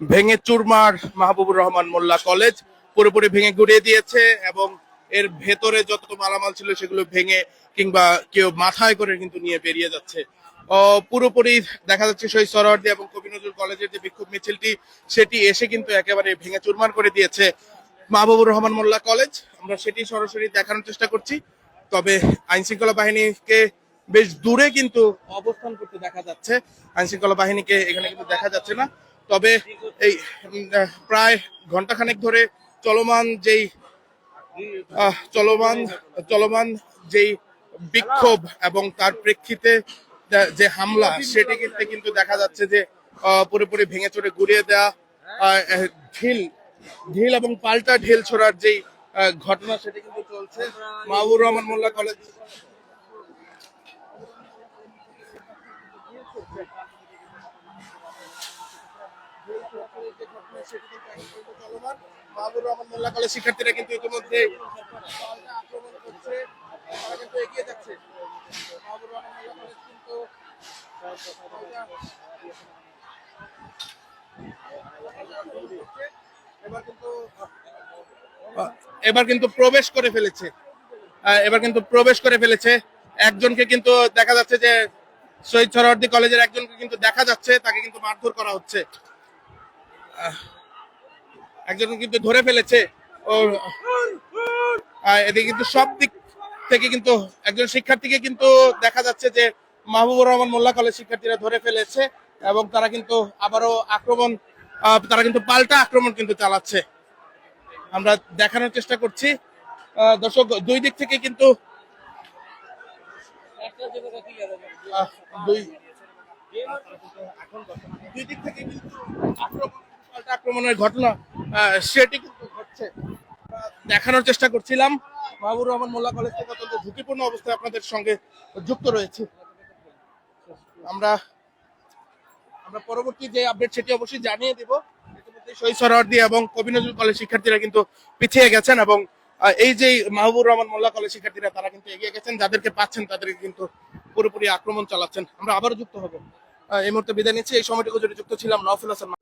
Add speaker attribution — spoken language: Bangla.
Speaker 1: ভেঙে চুরমার মাহবুবুর রহমান মোল্লা কলেজ পুরোপুরি ভেঙে গুড়িয়ে দিয়েছে এবং এর ভেতরে যত মালামাল ছিল সেগুলো ভেঙে কিংবা কেউ মাথায় করে কিন্তু নিয়ে বেরিয়ে যাচ্ছে। পুরোপুরি দেখা যাচ্ছে শহীদ সরওয়ার্দী এবং কবি নজরুল কলেজের যে বিক্ষোভ মিছিলটি, সেটি এসে কিন্তু একেবারে ভেঙে চুরমার করে দিয়েছে মাহবুবুর রহমান মোল্লা কলেজ। আমরা সেটি সরাসরি দেখানোর চেষ্টা করছি, তবে আইন শৃঙ্খলা বাহিনীকে বেশ দূরে কিন্তু অবস্থান করতে দেখা যাচ্ছে। আইন শৃঙ্খলা বাহিনীকে এখানে কিন্তু দেখা যাচ্ছে না। তবে এই প্রায় ঘন্টাখানেক ধরে চলমান যেই চলমান চলমান যেই বিক্ষোভ এবং তার প্রেক্ষিতে যে হামলা সেটি কিন্তু কিন্তু দেখা যাচ্ছে যে পুরোপুরি ভেঙে চড়ে গুড়িয়ে আহ, ঢিল ঢিল এবং পাল্টা ঢিল ছোড়ার যেই ঘটনা সেটি কিন্তু চলছে। মাহবুর রহমান মোল্লা কলেজ শিক্ষার্থীরা কিন্তু ইতিমধ্যে এবার কিন্তু প্রবেশ করে ফেলেছে। এবার কিন্তু প্রবেশ করে ফেলেছে। একজনকে কিন্তু দেখা যাচ্ছে যে শহীদ সরওয়ার্দী কলেজের একজনকে কিন্তু দেখা যাচ্ছে, তাকে কিন্তু মারধর করা হচ্ছে। আহ, একজনকে কিন্তু ধরে ফেলেছে। ও এদিকে কিন্তু সব দিক থেকে কিন্তু একজন শিক্ষার্থীকে কিন্তু দেখা যাচ্ছে যে মাহবুবুর রহমান মোল্লা কলেজ শিক্ষার্থীরা ধরে ফেলেছে এবং তারা কিন্তু আবারও আক্রমণ তারা কিন্তু পাল্টা আক্রমণ কিন্তু চালাচ্ছে। আমরা দেখানোর চেষ্টা করছি। দর্শক দুই দিক থেকে কিন্তু দুই দিক থেকে কিন্তু আক্রমণ আক্রমণের ঘটনা সেটি কিন্তু ঘটছে। দেখানোর চেষ্টা করছিলাম। মাহবুর রহমান মোল্লা কলেজ থেকে অত্যন্ত ঝুঁকিপূর্ণ অবস্থায় আপনাদের সঙ্গে যুক্ত রয়েছে। আমরা আমরা পরবর্তী যে আপডেট সেটি অবশ্যই জানিয়ে দিব। শহীদ সরওয়ার্দী এবং কবি নজরুল কলেজ শিক্ষার্থীরা কিন্তু পিছিয়ে গেছেন এবং এই যে মাহবুর রহমান মোল্লা কলেজ শিক্ষার্থীরা, তারা কিন্তু এগিয়ে গেছেন, যাদেরকে পাচ্ছেন তাদেরকে কিন্তু পুরোপুরি আক্রমণ চালাচ্ছেন। আমরা আবারও যুক্ত হব। এই মুহূর্তে বিদায় নিচ্ছি। এই সময়টুকু যদি যুক্ত ছিলাম নফিল হাসান